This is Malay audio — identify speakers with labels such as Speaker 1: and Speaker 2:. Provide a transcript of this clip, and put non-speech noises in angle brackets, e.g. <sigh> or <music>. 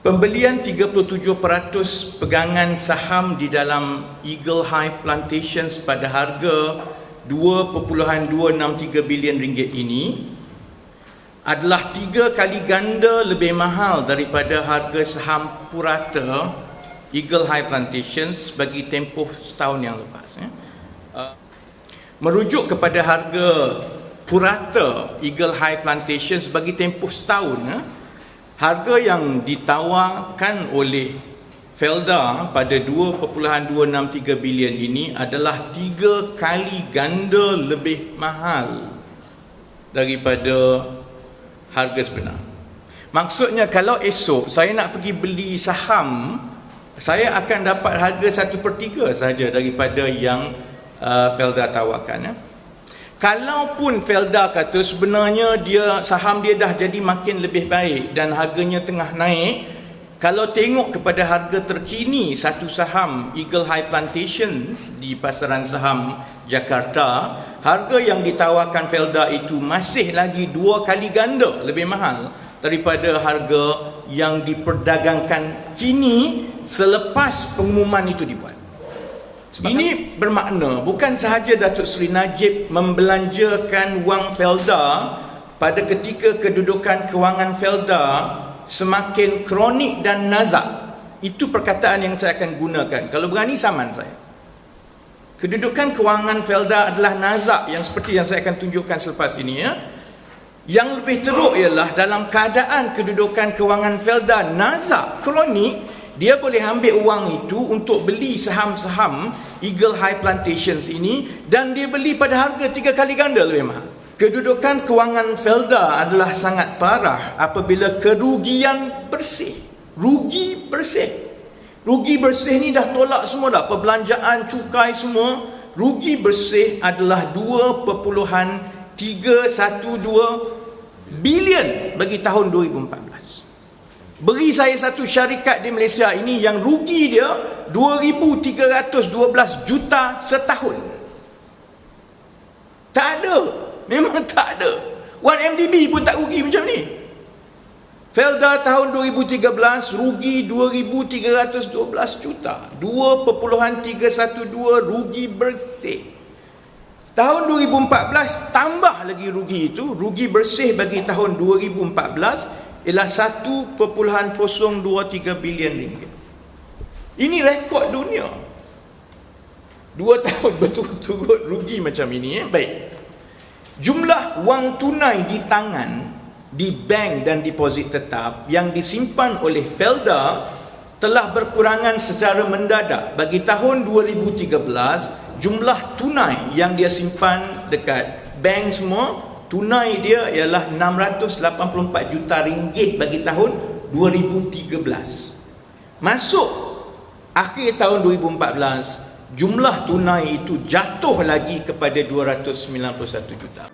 Speaker 1: Pembelian 37% pegangan saham di dalam Eagle High Plantations pada harga 2.263 bilion ringgit ini adalah tiga kali ganda lebih mahal daripada harga saham purata Eagle High Plantations bagi tempoh setahun yang lepas. Ya. Uh, merujuk kepada harga purata Eagle High Plantations bagi tempoh setahun, ya, harga yang ditawarkan oleh Felda pada 2.263 bilion ini adalah tiga kali ganda lebih mahal daripada harga sebenar. Maksudnya kalau esok saya nak pergi beli saham, saya akan dapat harga satu per tiga sahaja daripada yang uh, Felda tawarkan. Ya. Kalaupun Felda kata sebenarnya dia saham dia dah jadi makin lebih baik dan harganya tengah naik, kalau tengok kepada harga terkini satu saham Eagle High Plantations di pasaran saham Jakarta, harga yang ditawarkan Felda itu masih lagi dua kali ganda lebih mahal daripada harga yang diperdagangkan kini selepas pengumuman itu dibuat. Sebab Ini bermakna bukan sahaja Datuk Seri Najib membelanjakan wang Felda pada ketika kedudukan kewangan Felda semakin kronik dan nazak. Itu perkataan yang saya akan gunakan. Kalau berani saman saya. Kedudukan kewangan Felda adalah nazak yang seperti yang saya akan tunjukkan selepas ini ya. Yang lebih teruk ialah dalam keadaan kedudukan kewangan Felda nazak, kronik, dia boleh ambil wang itu untuk beli saham-saham Eagle High Plantations ini dan dia beli pada harga tiga kali ganda lebih mahal. Kedudukan kewangan Felda adalah sangat parah apabila kerugian bersih. Rugi bersih. Rugi bersih ni dah tolak semua dah. Perbelanjaan, cukai semua. Rugi bersih adalah 2.312 bilion bagi tahun 2014. Beri saya satu syarikat di Malaysia ini yang rugi dia 2,312 juta setahun. Tak ada. Memang tak ada. 1MDB pun tak rugi macam ni. Felda tahun 2013 rugi 2,312 juta. 2.312 rugi bersih. Tahun 2014 tambah lagi rugi itu. Rugi bersih bagi tahun 2014 ialah 1.023 bilion ringgit. Ini rekod dunia. Dua <laughs> tahun betul-betul rugi macam ini. Eh? Baik. Jumlah wang tunai di tangan, di bank dan deposit tetap yang disimpan oleh Felda telah berkurangan secara mendadak. Bagi tahun 2013, jumlah tunai yang dia simpan dekat bank semua tunai dia ialah 684 juta ringgit bagi tahun 2013 masuk akhir tahun 2014 jumlah tunai itu jatuh lagi kepada 291 juta